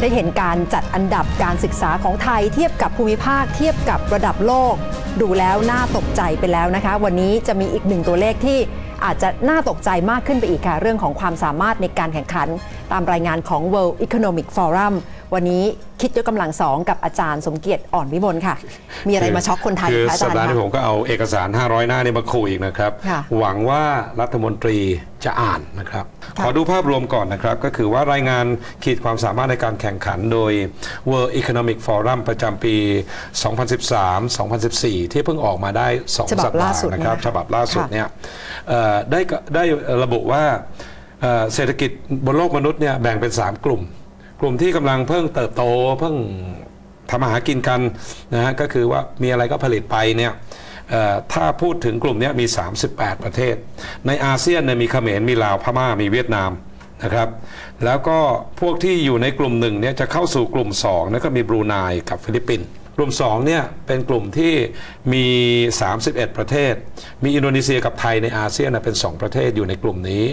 ได้เห็นการจัดอันดับการศึกษาของไทยเทียบกับภูมิภาคเทียบกับระดับโลก ดูแล้วน่าตกใจไปแล้วนะคะ วันนี้จะมีอีกหนึ่งตัวเลขที่อาจจะน่าตกใจมากขึ้นไปอีกค่ะ เรื่องของความสามารถในการแข่งขัน ตามรายงานของ World Economic Forum วันนี้คิดยกกำลังสองกับอาจารย์สมเกียรติอ่อนวิมลค่ะ มีอะไรมาช็อกคนไทยคือคะอาสัจาปรย์ดาห์นี้คะผมก็เอาเอกสาร 500 หน้านี่มาคุยอีกนะครับค่ะหวังว่ารัฐมนตรีจะอ่านนะครับค่ะขอดูภาพรวมก่อนนะครับ ก็คือว่ารายงานขีดความสามารถในการแข่งขันโดย World Economic Forum ประจำปี 2013-2014 ที่เพิ่งออกมาได้2ฉบับสัปดาล่าห์สุดนะครับเนี่ยนะคะฉบับล่าสุดค่ะเนี่ยเอ่อได้ก็ได้ระบุว่าเอ่อเศรษฐกิจบนโลกมนุษย์เนี่ยแบ่งเป็น 3 กลุ่ม กลุ่มที่กำลังเพิ่งเติบโตเพิ่งทำมาหากินกันนะฮะก็คือว่ามีอะไรก็ผลิตไปเนี่ยถ้าพูดถึงกลุ่มนี้มี 38 ประเทศ ในอาเซียนเนี่ยมีเขมรมีลาวพม่ามีเวียดนามนะครับแล้วก็พวกที่อยู่ในกลุ่มหนึ่งเนี่ยจะเข้าสู่กลุ่ม2นั่นก็มีบรูไนกับฟิลิปปินส์กลุ่ม2เนี่ยเป็นกลุ่มที่มี 31 ประเทศ มีอินโดนีเซียกับไทยในอาเซียนเป็น 2 ประเทศอยู่ในกลุ่มนี้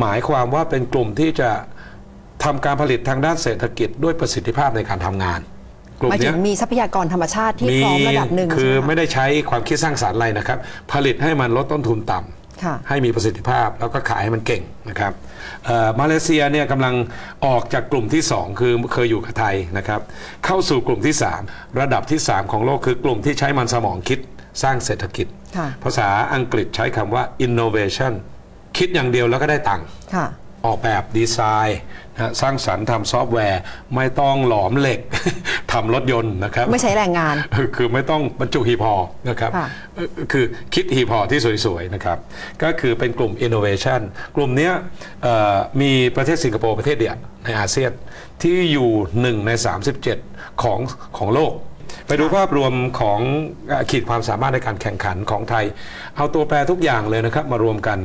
หมายความว่าเป็นกลุ่มที่จะ ทำการผลิตทางด้านเศรษฐกิจด้วยประสิทธิภาพในการทำงานกลุ่หมมายถึเนี้งยมีทรัพยากรธรรมชาติที่พร้อมระดับหนึ่งคือใช่ไหมไม่คะได้ใช้ความคิดสร้างสรรค์อะไรนะครับ ผลิตให้มันลดต้นทุนต่ำ ค่ะ ให้มีประสิทธิภาพแล้วก็ขายให้มันเก่งนะครับเอ่อมาเลเซียเนี่ยกำลังออกจากกลุ่มที่ 2 คือเคยอยู่กับไทยนะครับ เข้าสู่กลุ่มที่ 3 ระดับที่ 3 ของโลกคือกลุ่มที่ใช้มันสมองคิดสร้างเศรษฐกิจ ค่ะ ภาษาอังกฤษใช้คำว่า innovation คิดอย่างเดียวแล้วก็ได้ตังค์ ค่ะ ออกแบบดีไซน์นะฮะสร้างสรรค์ทำซอฟต์แวร์ ไม่ต้องหลอมเหล็ก ทำรถยนต์นะครับไม่ใช้แรงงาน คือคือไม่ต้องบรรจุหีบห่อนะครับค่ะเอ่อคือคิดหีบห่อที่สวยๆนะครับ ก็คือเป็นกลุ่ม innovation กลุ่มเนี้ยเอ่อมีประเทศสิงคโปร์ประเทศเดียวในอาเซียนที่อยู่หนึ่งใน 37 ของของโลก ไปดูภาพรวมของเอ่อขีดความสามารถในการแข่งขันของไทย เอาตัวแปรทุกอย่างเลยนะครับ มารวมกัน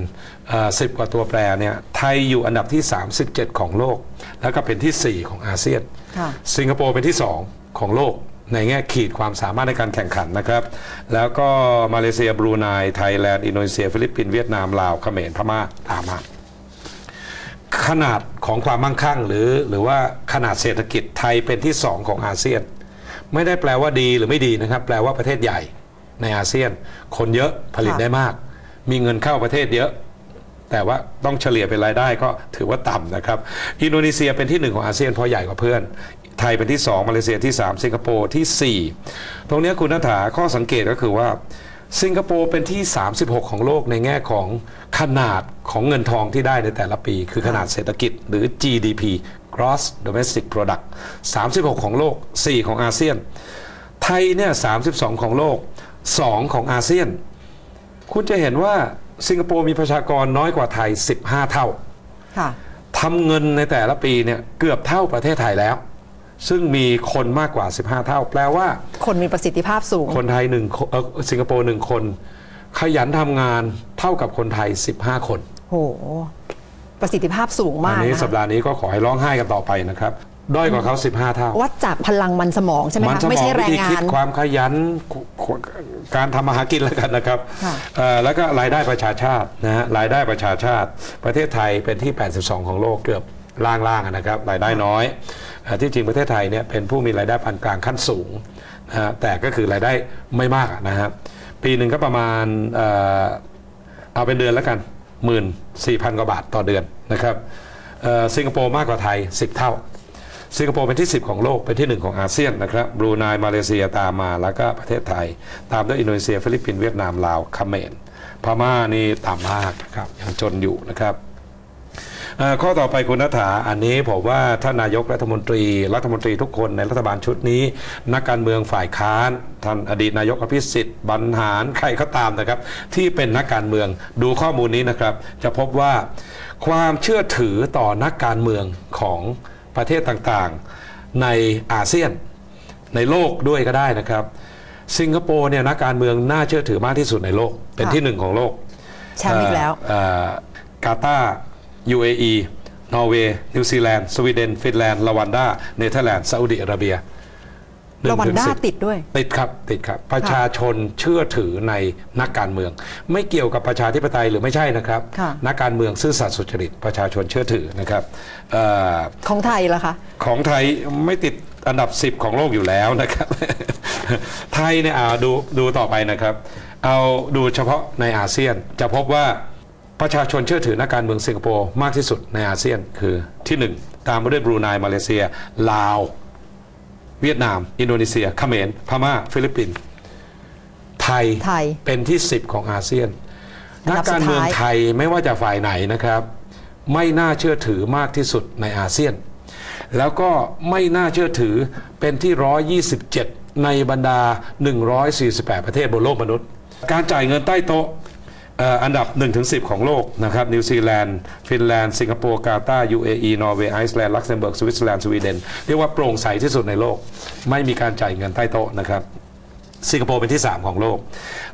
สิบกว่าตัวแปรเนี่ยไทยอยู่อันดับที่ 37 ของโลก แล้วก็เป็นที่ 4 ของอาเซียนค่ะสิงคโปร์เป็นที่ 2 ของโลกในแง่ขีดความสามารถในการแข่งขันนะครับ แล้วก็มาเลเซียบรูไนไทยแลนด์อินโดนีเซีย ฟิลิปปินส์เวียดนามลาวเขมรพม่าตามมาขนาดของความมั่งคั่งหรือหรือว่าขนาดเศรษฐกิจไทยเป็นที่ 2 ของอาเซียน ไม่ได้แปลว่าดีหรือไม่ดีนะครับ แปลว่าประเทศใหญ่ในอาเซียน คนเยอะผลิตได้มาก มีเงินเข้าประเทศเยอะ แต่ว่าต้องเฉลี่ยเป็นรายได้ก็ถือว่าต่ำนะครับ อินโดนีเซียเป็นที่หนึ่งของอาเซียนเพราะใหญ่กว่าเพื่อน ไทยเป็นที่ 2 มาเลเซียที่ 3 สิงคโปร์ที่ 4 ตรงนี้คุณนัฐาข้อสังเกตก็คือว่า สิงคโปร์เป็นที่ 36 ของโลกในแง่ของขนาดของเงินทองที่ได้ในแต่ละปี คือขนาดเศรษฐกิจหรือ GDP Gross Domestic Product 36 ของโลก 4 ของอาเซียน ไทยเนี่ย32 ของโลก 2 ของอาเซียน คุณจะเห็นว่าสิงคโปร์มีประชากรน้อยกว่าไทย 15 เท่าค่ะทำเงินในแต่ละปีเนี่ยเกือบเท่าประเทศไทยแล้ว ซึ่งมีคนมากกว่า 15 เท่า แปลว่า คนมีประสิทธิภาพสูง คนไทยหนึ่งคนเอ่อสิงคโปร์หนึ่งคน ขยันทำงานเท่ากับคนไทย 15 คน โห ประสิทธิภาพสูงอัมากนี้นะสัปดาห์นี้ก็ขอให้ร้องไห้กันต่อไปนะครับด้อยกว่าเขา 15 เท่า วัดจากพลังมันสมองใช่ไหมมันคะสมไม่องใช่แรวิงธีงาคิดนความขยัน การทำมาหากินแล้วกันนะครับค่ะเอ่อแล้วก็รายได้ประชาชาตินะฮะรายได้ประชาชาติ ประเทศไทยเป็นที่ 82 ของโลกเกือบล่างๆอะนะครับ รายได้น้อยเอ่อที่จริงประเทศไทยเนี่ยเป็นผู้มีรายได้ปานกลางขั้นสูงนะฮะแต่ก็คือรายได้ไม่มากอะนะฮะปีหนึ่งก็ประมาณเอ่อเอาเป็นเดือนแล้วกัน หมื่นสี่พันกว่าบาทต่อเดือนนะครับสิงคโปร์มากกว่าไทย 10 เท่า สิงคโปร์เป็นที่ 10 ของโลก เป็นที่ 1 ของอาเซียนนะครับบรูไนมาเลเซียตามมาแล้วก็ประเทศไทย ตามด้วยอินโดนีเซียฟิลิปปินส์เวียดนามลาวเขมรพม่านี่ต่ำมากนะครับยังจนอยู่นะครับ ข้อต่อไปคุณนัฐาอันนี้ผมว่าท่านนายกรัฐมนตรี รัฐมนตรีทุกคนในรัฐบาลชุดนี้ นักการเมืองฝ่ายค้านท่านอดีตนายกอภิสิทธิ์บรรหารใครก็ตามนะครับ ที่เป็นนักการเมืองดูข้อมูลนี้นะครับ จะพบว่าความเชื่อถือต่อนักการเมืองของประเทศต่างๆ ในอาเซียน ในโลกด้วยก็ได้นะครับ สิงคโปร์เนี่ยนักการเมืองน่าเชื่อถือมากที่สุดในโลก เป็นค่ะที่หนึ่งของโลกแชมป์อีกแล้วเอ่อกาตาร์ UAE นอร์เวย์ นิวซีแลนด์ สวีเดน ฟินแลนด์ลาวันดา เนเธอร์แลนด์ ซาอุดิอาระเบียหนึ่งรวันถึงด้าสิบติดด้วย ติดครับ ติดครับ ประชาชนเชื่อถือในนักการเมือง ไม่เกี่ยวกับประชาธิปไตยหรือไม่ใช่นะครับค่ะนักการเมืองซื่อสัตย์สุจริต ประชาชนเชื่อถือนะครับเอ่อของไทยล่ะคะ ของไทยไม่ติดอันดับ 10 ของโลกอยู่แล้วนะครับ ไทยเนี่ยอ่าดูดูต่อไปนะครับ เอาดูเฉพาะในอาเซียนจะพบว่า ประชาชนเชื่อถือนักการเมืองสิงคโปร์มากที่สุดในอาเซียนคือที่ 1 ตามมาด้วยบรูไนมาเลเซีย ลาว เวียดนาม อินโดนีเซียเขมรพม่า ฟิลิปปินส์ไทยไทยเป็นที่ 10 ของอาเซียนอันนัดักบสุดท้ายการเมืองไทยไม่ว่าจะฝ่ายไหนนะครับ ไม่น่าเชื่อถือมากที่สุดในอาเซียน แล้วก็ไม่น่าเชื่อถือเป็นที่ 127 ในบรรดา 148 ประเทศบนโลกมนุษย์ การจ่ายเงินใต้โต๊ะเอันดับ 1-10 ของโลกนะครับนิวซีแลนด์ฟินแลนด์ สิงคโปร์กาตาร์ UAE นอร์เวย์ไอซ์แลนด์ลักเซมเบิร์กสวิตเซอร์แลนด์สวีเดนเรียกว่าโปร่งใสที่สุดในโลก ไม่มีการจ่ายเงินใต้โต๊ะนะครับสิงคโปร์เป็นที่ 3 ของโลก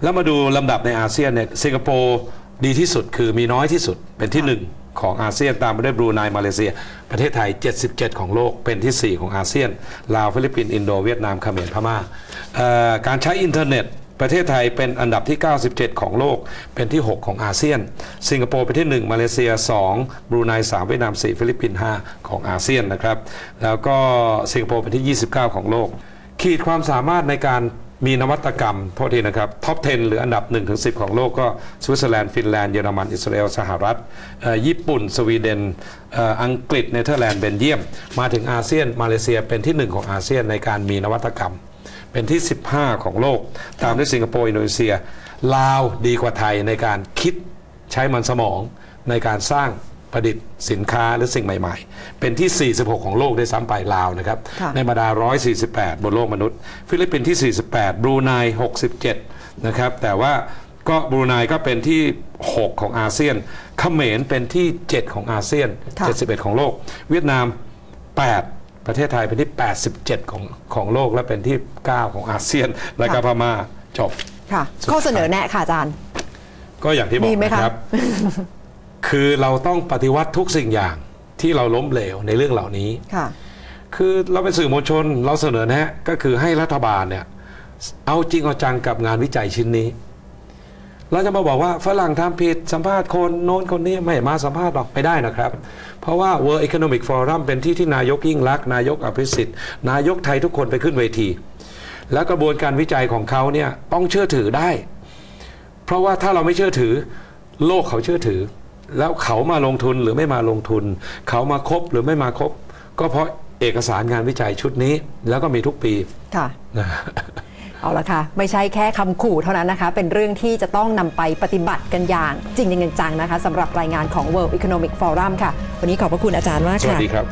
แล้วมาดูลำดับในอาเซียนเนี่ยสิงคโปร์ดีที่สุดคือมีน้อยที่สุดเป็นที่ 1ของอาเซียนตามมาด้วยบรูไนมาเลเซีย ประเทศไทย 77 ของโลกเป็นที่ 4 ของอาเซียน ลาวฟิลิปปินส์อินโดเวียดนามเขมรพม่าการใช้อินเทอร์เน็ต ประเทศไทยเป็นอันดับที่ 97 ของโลก เป็นที่ 6 ของอาเซียน สิงคโปร์เป็นที่ 1 มาเลเซีย 2 บรูไน 3 เวียดนาม 4 ฟิลิปปินส์ 5 ของอาเซียนนะครับ แล้วก็สิงคโปร์เป็นที่ 29 ของโลก ขีดความสามารถในการมีนวัตกรรมโทษทีนะครับ ท็อป 10 หรืออันดับ 1-10 ของโลกก็สวิตเซอร์แลนด์ ฟินแลนด์ เยอรมัน อิสราเอล สหรัฐ ญี่ปุ่น สวีเดน อังกฤษ เนเธอร์แลนด์ เบลเยียม มาถึงอาเซียน มาเลเซียเป็นที่ 1 ของอาเซียนในการมีนวัตกรรม เป็นที่ 15 ของโลก ตามด้วยสิงคโปร์อินโดนีเซีย ลาวดีกว่าไทยในการคิดใช้มันสมองในการสร้างประดิษฐ์สินค้าหรือสิ่งใหม่ ๆ เป็นที่ 46 ของโลกได้วยซ้ำไปลาวนะครับค่ะในบรรดา 148 บนโลกมนุษย์ ฟิลิปปินส์ที่ 48 บรูไน 67 นะครับ แต่ว่าก็บรูไนก็เป็นที่ 6 ของอาเซียนเขมรเป็นที่ 7 ของอาเซียนค่ะ71 ของโลก เวียดนาม 8 ประเทศไทยเป็นที่ 87 ของของโลกและเป็นที่ 9 ของอาเซียน และก็พม่าจบค่ะ ข้อเสนอแนะค่ะอาจารย์ ก็อย่างที่บอมีกไหมนะคะครับ คือเราต้องปฏิวัติทุกสิ่งอย่างที่เราล้มเหลวในเรื่องเหล่านี้ค่ะคือเราเป็นสื่อมวลชนเราเสนอแนะก็คือให้รัฐบาลเนี่ยเอาจริงเอาจังกับงานวิจัยชิ้นนี้ เราจะมาบอกว่าฝรั่งทำผิดสัมภาษณ์คนโน้นคนนี้ไม่มาสัมภาษณ์หรอกไม่ได้นะครับ เพราะว่า World Economic Forum เป็นที่ที่นายกยิ่งรักษณ์นายกอภิสิทธิ์ นายกไทยทุกคนไปขึ้นเวที แล้วกระบวนการวิจัยของเขาเนี่ยต้องเชื่อถือได้ เพราะว่าถ้าเราไม่เชื่อถือ โลกเขาเชื่อถือ แล้วเขามาลงทุนหรือไม่มาลงทุน เขามาคบหรือไม่มาคบ ก็เพราะเอกสารงานวิจัยชุดนี้ แล้วก็มีทุกปีค่ะนะ เอาละค่ะ ไม่ใช่แค่คำขู่เท่านั้นนะคะ เป็นเรื่องที่จะต้องนำไปปฏิบัติกันอย่าง จริงจังนะคะสำหรับรายงานของ World Economic Forum ค่ะ วันนี้ขอบพระคุณอาจารย์มากค่ะ สวัสดีครับ